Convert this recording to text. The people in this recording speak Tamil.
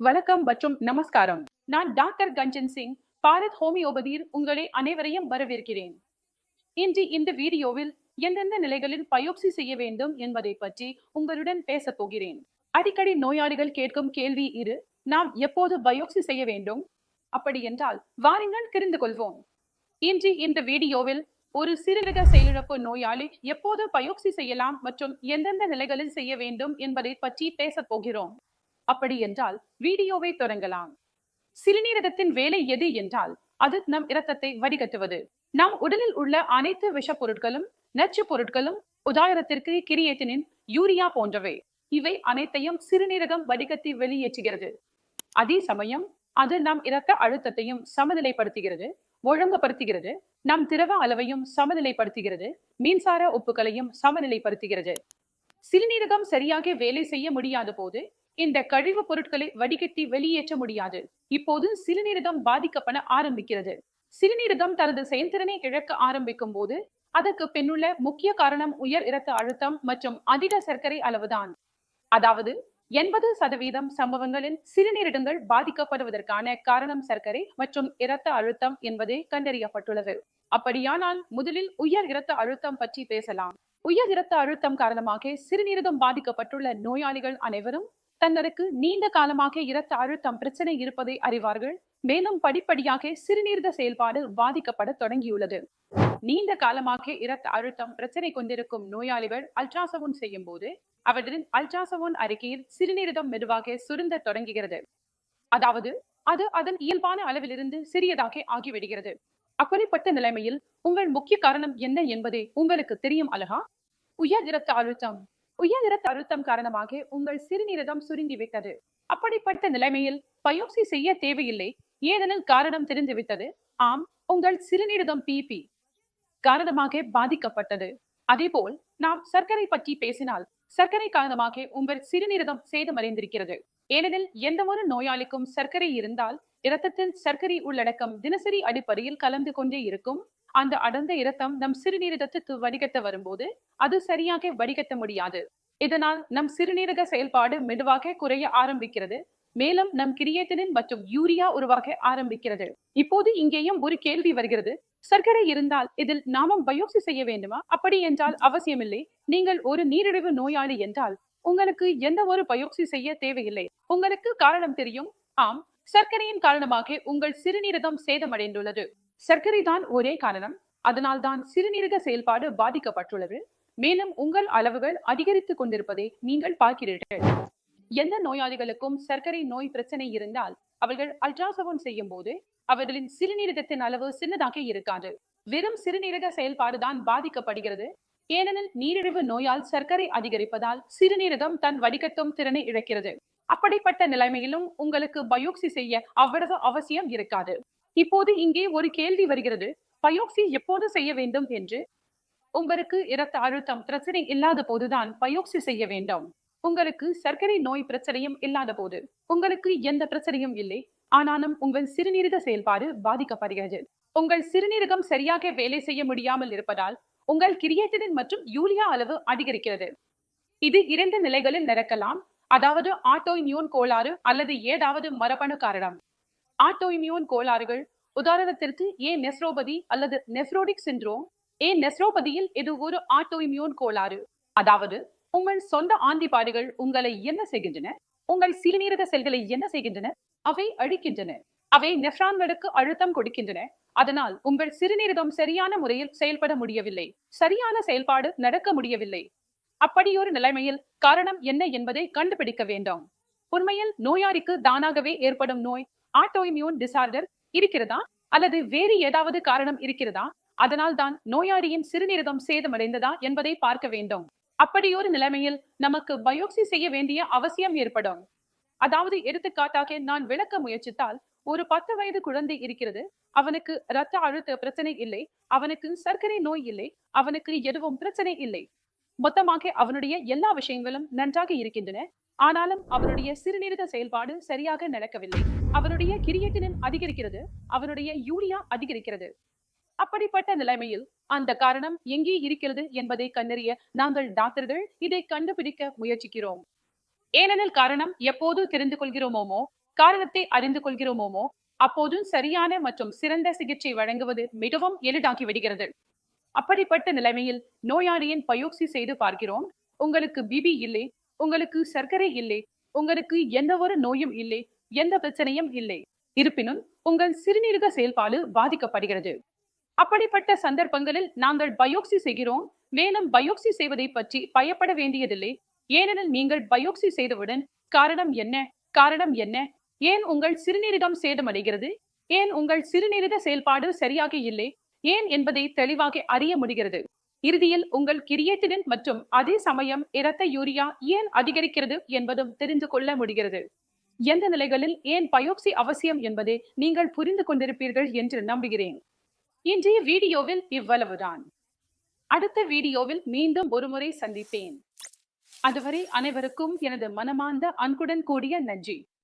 வணக்கம் மற்றும் நமஸ்காரம். நான் டாக்டர் கஞ்சன் சிங் பாரத் ஹோமியோபதியில் உங்களை அனைவரையும் வரவேற்கிறேன். இன்று இந்த வீடியோவில் எந்தெந்த நிலைகளில் பயோப்சி செய்ய வேண்டும் என்பதை பற்றி உங்களுடன் பேசப் போகிறேன். அடிக்கடி நோயாளிகள் கேட்கும் கேள்வி இரு நாம் எப்போது பயோப்சி செய்ய வேண்டும்? அப்படி என்றால் வாருங்கள் தெரிந்து கொள்வோம். இன்று இந்த வீடியோவில் ஒரு சிறுரக செயலிழப்பு நோயாளி எப்போது பயோப்சி செய்யலாம் மற்றும் எந்தெந்த நிலைகளில் செய்ய வேண்டும் என்பதை பற்றி பேசப் போகிறோம். அப்படி என்றால் வீடியோவை தொடங்கலாம். சிறுநீரகத்தின் வேலை எது என்றால் அது நம் இரத்தத்தை வடிகட்டுவது. நம் உடலில் உள்ள அனைத்து விஷப் பொருட்களும் நச்சு பொருட்களும் உதாரணத்திற்கு கிரியேட்டினின் யூரியா போன்றவை. இவை அனைத்தையும் சிறுநீரகம் வடிகட்டி வெளியேற்றுகிறது. அதே சமயம் அது நம் இரத்த அழுத்தத்தையும் சமநிலைப்படுத்துகிறது ஒழுங்குபடுத்துகிறது நம் திரவ அளவையும் சமநிலைப்படுத்துகிறது மின்சார உப்புகளையும் சமநிலைப்படுத்துகிறது. சிறுநீரகம் சரியாக வேலை செய்ய முடியாத போது இந்த கழிவுப் பொருட்களை வடிகட்டி வெளியேற்ற முடியாது. இப்போது சிறுநீரகம் பாதிக்கப்பட ஆரம்பிக்கிறது. சிறுநீரகம் தனது செயல்திறனை இழக்க ஆரம்பிக்கும் போது அதற்கு பின்னுள்ள முக்கிய காரணம் உயர் இரத்த அழுத்தம் மற்றும் அதிக சர்க்கரை அளவுதான். அதாவது எண்பது சதவீதம் சம்பவங்களில் சிறுநீரகங்கள் பாதிக்கப்படுவதற்கான காரணம் சர்க்கரை மற்றும் இரத்த அழுத்தம் என்பதே கண்டறியப்பட்டுள்ளது. அப்படியானால் முதலில் உயர் இரத்த அழுத்தம் பற்றி பேசலாம். உயர் இரத்த அழுத்தம் காரணமாக சிறுநீரகம் பாதிக்கப்பட்டுள்ள நோயாளிகள் அனைவரும் தன்னருக்கு நீண்ட காலமாக இரத்த அழுத்தம் பிரச்சனை இருப்பதை அறிவார்கள். மேலும் படிப்படியாக சிறுநீரக செயல்பாடு பாதிக்கப்பட தொடங்கியுள்ளது. நீண்ட காலமாக இரத்த அழுத்தம் பிரச்சனை கொண்டிருக்கும் நோயாளிகள் அல்ட்ராசவுண்ட் செய்யும் போது அவற்றின் அல்ட்ராசவுண்ட் அறிக்கையில் சிறுநீரகம் மெதுவாக சுருந்த தொடங்குகிறது. அதாவது அது அதன் இயல்பான அளவிலிருந்து சிறியதாக ஆகிவிடுகிறது. அப்படிப்பட்ட நிலைமையில் உங்கள் முக்கிய காரணம் என்ன என்பதை உங்களுக்கு தெரியும் அழகா? உயர் இரத்த அழுத்தம் உயர் அழுத்தம் காரணமாக உங்கள் சிறுநீரகம் சுருங்கிவிட்டது. அப்படிப்பட்ட நிலைமையில் பயோப்சி செய்ய தேவையில்லை. ஏதெனில் காரணம் தெரிந்துவிட்டது. ஆம் உங்கள் சிறுநீரகம் பிபி காரணமாக பாதிக்கப்பட்டது. அதேபோல் நாம் சர்க்கரை பற்றி பேசினால் சர்க்கரை காரணமாக உங்கள் சிறுநீரகம் சேதமடைந்திருக்கிறது. ஏனெனில் எந்த ஒரு நோயாளிக்கும் சர்க்கரை இருந்தால் இரத்தத்தில் சர்க்கரை உள்ளடக்கம் தினசரி அடிப்படையில் கலந்து கொண்டே இருக்கும். அந்த அடர்ந்த இரத்தம் நம் சிறுநீரகத்துக்கு வடிகட்ட வரும்போது அது சரியாக வடிகட்ட முடியாது. இதனால் நம் சிறுநீரக செயல்பாடு மெதுவாக குறைய ஆரம்பிக்கிறது. மேலும் நம் கிரியேட்டினின் மற்றும் யூரியா உருவாக ஆரம்பிக்கிறது. இப்போது இங்கேயும் ஒரு கேள்வி வருகிறது. சர்க்கரை இருந்தால் இதில் நாமும் பயோப்சி செய்ய வேண்டுமா? அப்படி என்றால் அவசியமில்லை. நீங்கள் ஒரு நீரிழிவு நோயாளி என்றால் உங்களுக்கு எந்த ஒரு பயோப்சி செய்ய தேவையில்லை. உங்களுக்கு காரணம் தெரியும். ஆம் சர்க்கரையின் காரணமாக உங்கள் சிறுநீரகம் சேதமடைந்துள்ளது. சர்க்கரை தான் ஒரே காரணம். அதனால் தான் சிறுநீரக செயல்பாடு பாதிக்கப்பட்டுள்ளது. மேலும் உங்கள் அளவுகள் அதிகரித்துக் கொண்டிருப்பதை நீங்கள் பார்க்கிறீர்கள். எந்த நோயாளிகளுக்கும் சர்க்கரை நோய் பிரச்சனை இருந்தால் அவர்கள் அல்ட்ராசவுண்ட் செய்யும் போது அவர்களின் சிறுநீரகத்தின் அளவு சின்னதாக இருக்காது. வெறும் சிறுநீரக செயல்பாடு தான் பாதிக்கப்படுகிறது. ஏனெனில் நீரிழிவு நோயால் சர்க்கரை அதிகரிப்பதால் சிறுநீரகம் தன் வடிகட்டும் திறனை இழக்கிறது. அப்படிப்பட்ட நிலைமையிலும் உங்களுக்கு பயோக்சி செய்ய அவ்வளவு அவசியம் இருக்காது. இப்போது இங்கே ஒரு கேள்வி வருகிறது. பயோப்சி எப்போது செய்ய வேண்டும் என்று? உங்களுக்கு இரத்த அழுத்தம் பிரச்சனை இல்லாத போதுதான் பயோக்சி செய்ய வேண்டும். உங்களுக்கு சர்க்கரை நோய் பிரச்சனையும் இல்லாத போது. உங்களுக்கு எந்த பிரச்சனையும் இல்லை. ஆனாலும் உங்கள் சிறுநீரக செயல்பாடு பாதிக்கப்படுகிறது. உங்கள் சிறுநீரகம் சரியாக வேலை செய்ய முடியாமல் இருப்பதால் உங்கள் கிரியேட்டினின் மற்றும் யூரியா அளவு அதிகரிக்கிறது. இது இரண்டு நிலைகளில் நடக்கலாம். அதாவது ஆட்டோ இம்யூன் கோளாறு அல்லது ஏதாவது மரபணு காரணம். ஆட்டோ இம்யூன் கோளாறுகள். உதாரணத்திற்கு ஏ நெஸ்ரோபதி அல்லது நெஃப்ரோடிக் சிண்ட்ரோம் ஏ நெஸ்ரோபதியில் இது ஒரு ஆட்டோ இம்யூன் கோளாறு. அதாவது உங்கள் சொந்த ஆந்திபாடுகள் உங்களை என்ன செய்கின்றன? உங்கள் சிறுநீரக செல்களை என்ன செய்கின்றன? அவை அழிக்கின்றன. அவை நெஃப்ரான்களுக்கு அழுத்தம் கொடுக்கின்றன. அதனால் உங்கள் சிறுநீரகம் சரியான முறையில் செயல்பட முடியவில்லை. சரியான செயல்பாடு நடக்க முடியவில்லை. அப்படியொரு நிலைமையில் காரணம் என்ன என்பதை கண்டுபிடிக்க வேண்டும். உண்மையில் நோயாளிக்கு தானாகவே ஏற்படும் நோய் ஆட்டோ இம்யூன் டிசார்டர் இருக்கிறதா? அல்லது வேறு ஏதாவது காரணம் இருக்கிறதா? அதனால் தான் நோயாளியின் சிறுநீரகம் சேதமடைந்ததா என்பதை பார்க்க வேண்டும். அப்படியொரு நிலைமையில் நமக்கு பயோப்சி செய்ய வேண்டிய அவசியம் ஏற்படும். அதாவது எடுத்துக்காட்டாக நான் விளக்க முயற்சித்தால் ஒரு பத்து வயது குழந்தை இருக்கிறது. அவனுக்கு இரத்த அழுத்த பிரச்சனை இல்லை. அவனுக்கு சர்க்கரை நோய் இல்லை. அவனுக்கு எதுவும் பிரச்சனை இல்லை. மொத்தமாக அவனுடைய எல்லா விஷயங்களும் நன்றாக இருக்கின்றன. ஆனாலும் அவருடைய சிறுநீரக செயல்பாடு சரியாக நடக்கவில்லை. அவருடைய கிரியேட்டினின் அதிகரிக்கிறது அவருடைய யூரியா அதிகரிக்கிறது. அப்படிப்பட்ட நிலைமையில் அந்த காரணம் எங்கே இருக்கிறது என்பதை கண்டறிய நாங்கள் டாக்டர்கள் இதை கண்டுபிடிக்க முயற்சிக்கிறோம். ஏனெனில் காரணம் எப்போது தெரிந்து கொள்கிறோமோமோ காரணத்தை அறிந்து கொள்கிறோமோமோ அப்போதும் சரியான மற்றும் சிறந்த சிகிச்சை வழங்குவது மிகவும் எளிதாக்கி விடுகிறது. அப்படிப்பட்ட நிலைமையில் நோயாளியின் பயோக்சி செய்து பார்க்கிறோம். உங்களுக்கு பிபி இல்லை உங்களுக்கு சர்க்கரை இல்லை உங்களுக்கு எந்த ஒரு நோயும் இல்லை எந்த பிரச்சனையும் இல்லை. இருப்பினும் உங்கள் சிறுநீரக செயல்பாடு பாதிக்கப்படுகிறது. அப்படிப்பட்ட சந்தர்ப்பங்களில் நாங்கள் பயோக்சி செய்கிறோம் மேலும் பயோக்சி செய்வதை பற்றி பயப்பட வேண்டியதில்லை. ஏனெனில் நீங்கள் பயோக்சி செய்தவுடன் காரணம் என்ன காரணம் என்ன ஏன் உங்கள் சிறுநீரகம் சேதமடைகிறது ஏன் உங்கள் சிறுநீரக செயல்பாடு சரியாக இல்லை ஏன் என்பதை தெளிவாக அறிய முடிகிறது. இறுதியில் உங்கள் கிரியேட்டினின் மற்றும் அதே சமயம் இரத்த யூரியா ஏன் அதிகரிக்கிறது என்பதும் தெரிந்து கொள்ள முடிகிறது. எந்த நிலைகளில் ஏன் பயோப்சி அவசியம் என்பதை நீங்கள் புரிந்து கொண்டிருப்பீர்கள் என்று நம்புகிறேன். இன்றைய வீடியோவில் இவ்வளவுதான். அடுத்த வீடியோவில் மீண்டும் ஒருமுறை சந்திப்பேன். அதுவரை அனைவருக்கும் எனது மனமார்ந்த அன்புடன் கூடிய நன்றி.